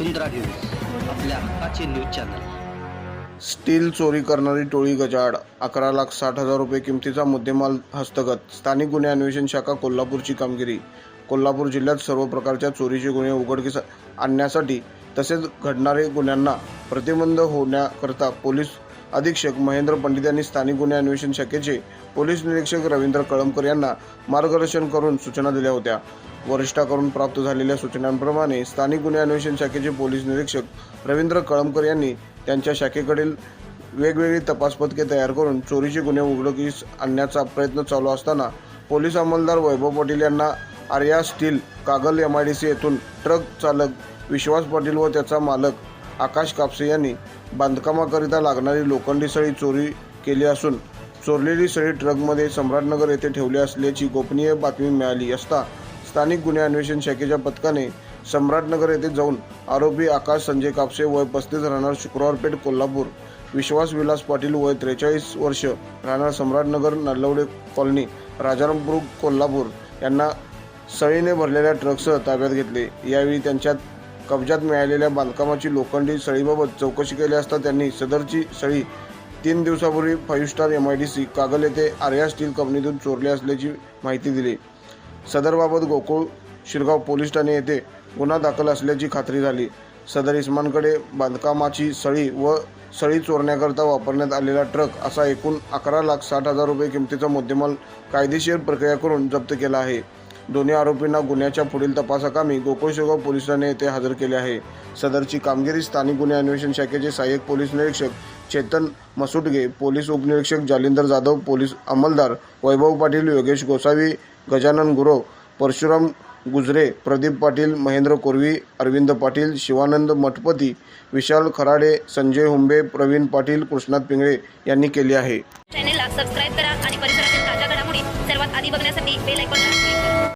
वसुंधरा news आपल्या हक्काचे news channel. Steel चोरी करणारी टोळी गजाड अकरा लाख साठ हजार रुपये किमतीचा मुद्देमाल हस्तगत स्थानिक गुन्हे अन्वेषण शाखा कोल्हापूरची कामगिरी. कोल्हापूर जिल्ह्यात सर्व प्रकारच्या चोरीचे गुन्हे उघडकीस आणण्यासाठी तसेच घडणारे गुन्ह्यांना प्रतिबंध होण्याकरता पोलीस अधीक्षक महेंद्र पंडित यांनी स्थानिक गुन्हे अन्वेषण शाखेचे पोलीस निरीक्षक रवींद्र कळमकर यांना मार्गदर्शन करून सूचना दिल्या होत्या. वरिष्ठाकडून प्राप्त झालेल्या सूचनांप्रमाणे स्थानिक गुन्हे अन्वेषण शाखेचे पोलीस निरीक्षक रवींद्र कळमकर यांनी त्यांच्या शाखेकडील वेगवेगळी तपास पथके तयार करून चोरीचे गुन्हे उघडकीस आणण्याचा प्रयत्न चालू असताना पोलीस अंमलदार वैभव पाटील यांना Arya steel Kagal M I D C येथून ट्रक चालक विश्वास पाटील व त्याचा मालक आकाश कापसे यांनी बांधकामाकरिता लागणारी लोखंडी सळी चोरी केली असून चोरलेली सळी ट्रकमध्ये सम्राटनगर येथे ठेवली असल्याची गोपनीय बातमी मिळाली असता स्थानिक गुन्हे अन्वेषण शाखेच्या पथकाने सम्राटनगर येथे जाऊन आरोपी आकाश संजय कापसे वय पस्तीस राहणार शुक्रवारपेठ कोल्हापूर विश्वास विलास पाटील वय त्रेचाळीस वर्ष राहणार सम्राटनगर नల్లवडे कॉलनी राजारामपूर कोल्हापूर यांना सळीने भरलेल्या ट्रकसह ताब्यात घेतले. यावेळी त्यांच्यात कब्जात मिळालेल्या बांधकामाची लोखंडी सळीबाबत चौकशी केली असता त्यांनी सदरची सळी तीन दिवसापूर्वी five star M I D C Kagal येथे आर्या स्टील कंपनीतून चोरली असल्याची माहिती दिली. सदरबाबत गोकुळ शिरगाव पोलीस ठाणे येथे गुन्हा दाखल असल्याची खात्री झाली. सदर इस्मानकडे बांधकामाची सळी व सळी चोरण्याकरता वापरण्यात आलेला ट्रक असा एकूण अकरा लाख साठ हजार रुपये किमतीचा मुद्देमाल कायदेशीर प्रक्रिया करून जप्त केला आहे. दोन्ही आरोपींना गुन्ह्याच्या पुढील तपासाकामी गोकुळशेगाव पोलिसांनी येथे हजर केले आहे. सदरची कामगिरी स्थानिक गुन्हे अन्वेषण शाखेचे सहाय्यक पोलीस निरीक्षक चेतन मसुटगे पोलीस उपनिरीक्षक जालिंदर जाधव पोलीस अंमलदार वैभव पाटील योगेश गोसावी गजानन गुरव परशुराम गुजरे प्रदीप पाटील महेंद्र कोरवी अरविंद पाटील शिवानंद मठपती विशाल खराडे संजय हुंबे प्रवीण पाटील कृष्णात पिंगळे यांनी केली आहे. चॅनेलला सबस्क्राईब करा आणि परिसरातील ताज्या घडामोडी सर्वात आधी बघण्यासाठी बेल